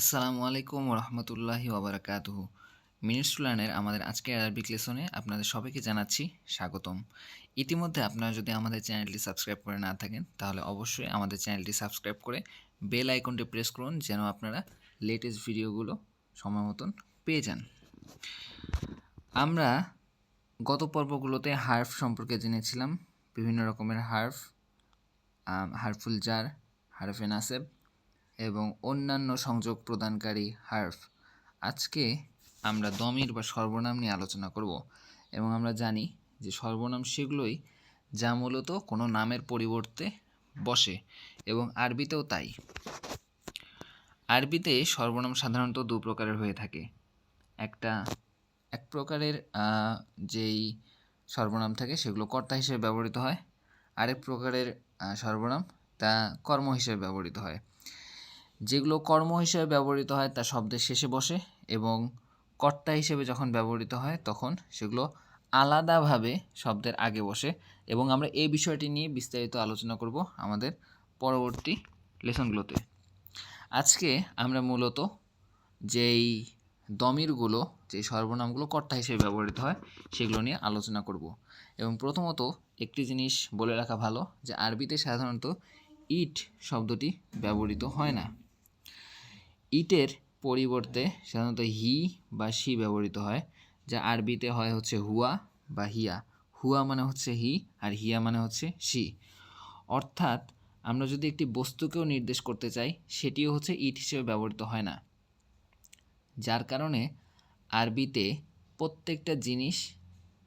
আসসালামু আলাইকুম রহমতুল্লাহি ওবরাকাতুহু। মিনিটস টু লার্নের আমাদের আজকের আরবিক লেসনে আপনাদের সবাইকে জানাচ্ছি স্বাগতম। ইতিমধ্যে আপনারা যদি আমাদের চ্যানেলটি সাবস্ক্রাইব করে না থাকেন, তাহলে অবশ্যই আমাদের চ্যানেলটি সাবস্ক্রাইব করে বেল আইকনটি প্রেস করুন, যেন আপনারা লেটেস্ট ভিডিওগুলো সময় মতন পেয়ে যান। আমরা গত পর্বগুলোতে হার্ফ সম্পর্কে জেনেছিলাম, বিভিন্ন রকমের হার্ফ হারফুল জার হারফে নাসেব এবং অন্যান্য সংযোগ প্রদানকারী হার্ফ। আজকে আমরা দমির বা সর্বনাম নিয়ে আলোচনা করব এবং আমরা জানি যে সর্বনাম সেগুলোই যা মূলত কোনো নামের পরিবর্তে বসে এবং আরবিতেও তাই। আরবিতে সর্বনাম সাধারণত দু প্রকারের হয়ে থাকে। একটা, এক প্রকারের যেই সর্বনাম থাকে সেগুলো কর্তা হিসেবে ব্যবহৃত হয়। আরেক প্রকারের সর্বনাম তা কর্ম হিসেবে ব্যবহৃত হয়। যেগুলো কর্ম হিসেবে ব্যবহৃত হয়, তা শব্দের শেষে বসে এবং কর্তা হিসেবে যখন ব্যবহৃত হয়, তখন সেগুলো আলাদাভাবে শব্দের আগে বসে এবং আমরা এই বিষয়টি নিয়ে বিস্তারিত আলোচনা করব আমাদের পরবর্তী লেসনগুলোতে। আজকে আমরা মূলত যেই দমিরগুলো যে সর্বনামগুলো কর্তা হিসেবে ব্যবহৃত হয়, সেগুলো নিয়ে আলোচনা করব। এবং প্রথমত একটি জিনিস বলে রাখা ভালো যে, আরবিতে সাধারণত ইট শব্দটি ব্যবহৃত হয় না। ইটের পরিবর্তে সাধারণত হি বা সি ব্যবহৃত হয়, যা আরবিতে হয় হচ্ছে হুয়া বা হিয়া। হুয়া মানে হচ্ছে হি আর হিয়া মানে হচ্ছে সি অর্থাৎ আমরা যদি একটি বস্তুকেও নির্দেশ করতে চাই, সেটিও হচ্ছে ইট হিসেবে ব্যবহৃত হয় না। যার কারণে আরবিতে প্রত্যেকটা জিনিস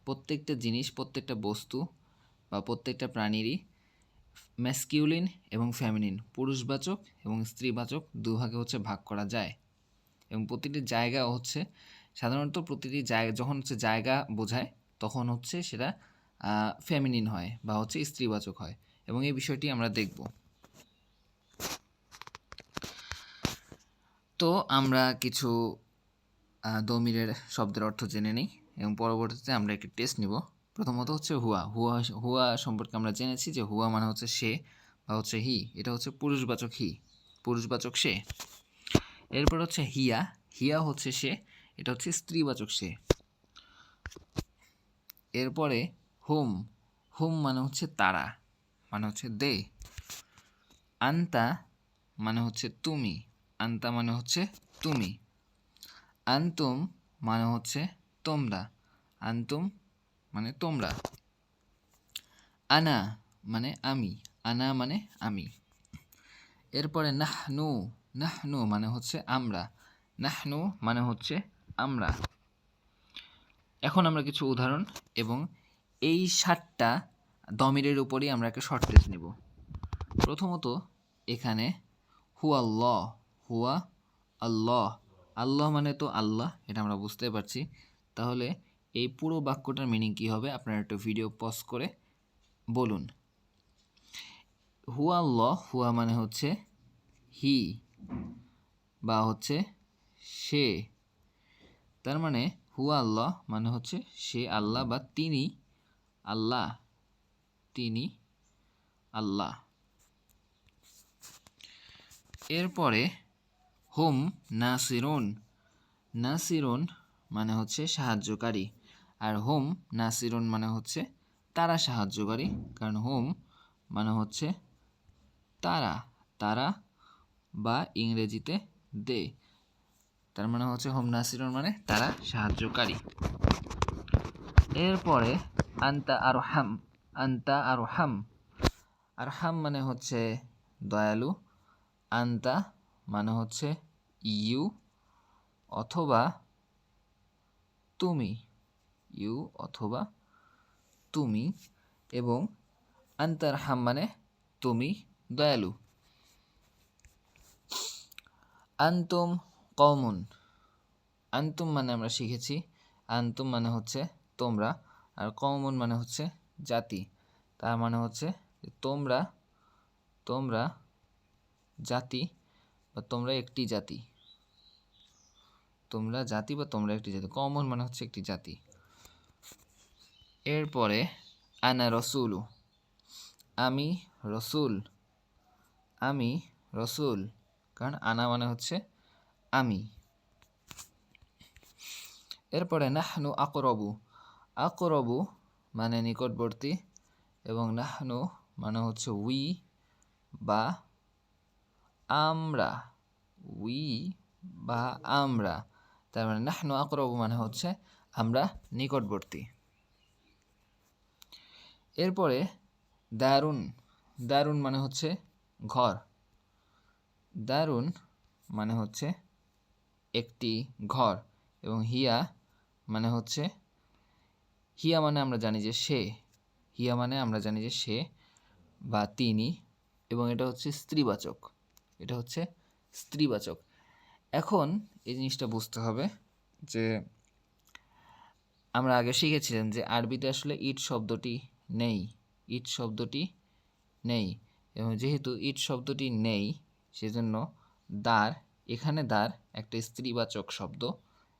প্রত্যেকটা জিনিস, প্রত্যেকটা বস্তু বা প্রত্যেকটা প্রাণীরই ম্যাসকিউলিন এবং ফ্যামিনিন পুরুষবাচক এবং স্ত্রীবাচক দুভাগে হচ্ছে ভাগ করা যায়। এবং প্রতিটি জায়গা হচ্ছে, সাধারণত প্রতিটি জায়গা যখন হচ্ছে জায়গা বোঝায়, তখন হচ্ছে সেটা ফ্যামিনিন হয় বা হচ্ছে স্ত্রীবাচক হয়। এবং এই বিষয়টি আমরা দেখব। তো আমরা কিছু দমিরের শব্দের অর্থ জেনে নিই এবং পরবর্তীতে আমরা একটি টেস্ট নিব। প্রথমত হচ্ছে হুয়া। হুয়া হুয়া সম্পর্কে আমরা জেনেছি যে হুয়া মানে হচ্ছে সে বা হচ্ছে হি। এটা হচ্ছে পুরুষবাচক হি। পুরুষবাচক সে। এরপর হচ্ছে হিয়া। হিয়া হচ্ছে সে। এটা হচ্ছে স্ত্রীবাচক সে। এরপরে হোম। হোম মানে হচ্ছে তারা মানে হচ্ছে দে। আন্তা মানে হচ্ছে তুমি। আন্তা মানে হচ্ছে তুমি। আন্তুম মানে হচ্ছে তোমরা। আন্তুম মানে তোমরা। আনা মানে আমি, আনা মানে আমি। এরপরে নাহনু নাহনু মানে হচ্ছে আমরা। নাহনু মানে হচ্ছে আমরা। এখন আমরা কিছু উদাহরণ এবং এই সাতটা দমিরের উপরই আমরা একটা শর্ট টেস্ট নিব। প্রথমত এখানে হু আল্লাহ, হুয়া আল্লাহ। আল্লাহ মানে তো আল্লাহ, এটা আমরা বুঝতে পারছি। তাহলে এই পুরো বাক্যটার মিনিং কী হবে? আপনারা একটু ভিডিও পজ করে বলুন। হুয়া আল্লাহ, হুয়া মানে হচ্ছে হি বা হচ্ছে সে। তার মানে হুয়া আল্লাহ মানে হচ্ছে সে আল্লাহ বা তিনি আল্লাহ তিনি আল্লাহ। এরপরে হুম নাসিরুন নাসিরুন মানে হচ্ছে সাহায্যকারী। আর হোম নাসিরুন মানে হচ্ছে তারা সাহায্যকারী। কারণ হোম মানে হচ্ছে তারা তারা বা ইংরেজিতে দে। তার মানে হচ্ছে হোম নাসিরুন মানে তারা সাহায্যকারী। এরপরে আন্তা আর হাম আন্তা আর হাম আর হাম মানে হচ্ছে দয়ালু। আন্তা মানে হচ্ছে ইউ অথবা তুমি। ইউ অথবা তুমি এবং আন্তার হাম মানে তুমি দয়ালু। আন্তম কমন আন্তুম মানে আমরা শিখেছি। আন্তুম মানে হচ্ছে তোমরা আর কমন মানে হচ্ছে জাতি। তার মানে হচ্ছে তোমরা তোমরা জাতি বা তোমরা একটি জাতি। তোমরা জাতি বা তোমরা একটি জাতি। কমন মানে হচ্ছে একটি জাতি। এরপরে, আনা রসুলু। আমি রসুল। আমি রসুল। কারণ আনা মানে হচ্ছে আমি। এরপরে, নাহনু আকরবু। আকরবু মানে নিকটবর্তী এবং নাহনু মানে হচ্ছে উই বা আমরা। উই বা আমরা। তার মানে নাহনু আকরবু মানে হচ্ছে আমরা নিকটবর্তী। এরপরে দারুণ দারুণ মানে হচ্ছে ঘর। দারুণ মানে হচ্ছে একটি ঘর এবং হিয়া মানে হচ্ছে, হিয়া মানে আমরা জানি যে সে, হিয়া মানে আমরা জানি যে সে বা তিনি এবং এটা হচ্ছে স্ত্রীবাচক, এটা হচ্ছে স্ত্রীবাচক। এখন এই জিনিসটা বুঝতে হবে যে আমরা আগে শিখেছিলাম যে আরবিতে আসলে ইট শব্দটি নেই, ইট শব্দটি নেই। এবং যেহেতু ইট শব্দটি নেই, সেজন্য দ্বার, এখানে দ্বার একটা স্ত্রীবাচক শব্দ।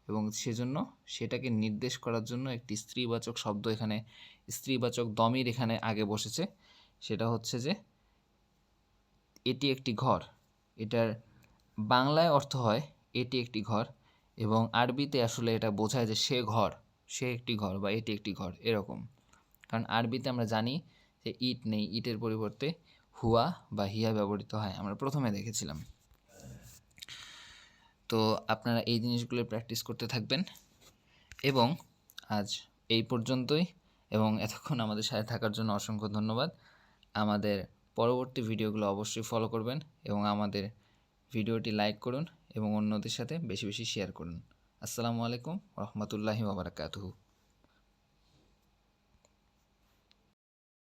এবং সেজন্য সেটাকে নির্দেশ করার জন্য একটি স্ত্রীবাচক শব্দ এখানে, স্ত্রীবাচক দমির এখানে আগে বসেছে। সেটা হচ্ছে যে এটি একটি ঘর। এটার বাংলায় অর্থ হয় এটি একটি ঘর। এবং আরবিতে আসলে এটা বোঝায় যে সে ঘর, সে একটি ঘর বা এটি একটি ঘর, এরকম। কারণ আরবিতে আমরা জানি যে ইট নেই, ইটের পরিবর্তে হুয়া বা হিয়া ব্যবহৃত হয়। আমরা প্রথমে দেখেছিলাম। তো আপনারা এই জিনিসগুলো প্র্যাকটিস করতে থাকবেন। এবং আজ এই পর্যন্তই। এবং এতক্ষণ আমাদের সাথে থাকার জন্য অসংখ্য ধন্যবাদ। আমাদের পরবর্তী ভিডিওগুলো অবশ্যই ফলো করবেন এবং আমাদের ভিডিওটি লাইক করুন এবং অন্যদের সাথে বেশি বেশি শেয়ার করুন। আসসালামু আলাইকুম, রহমতুল্লাহি ওবরাকাতুহু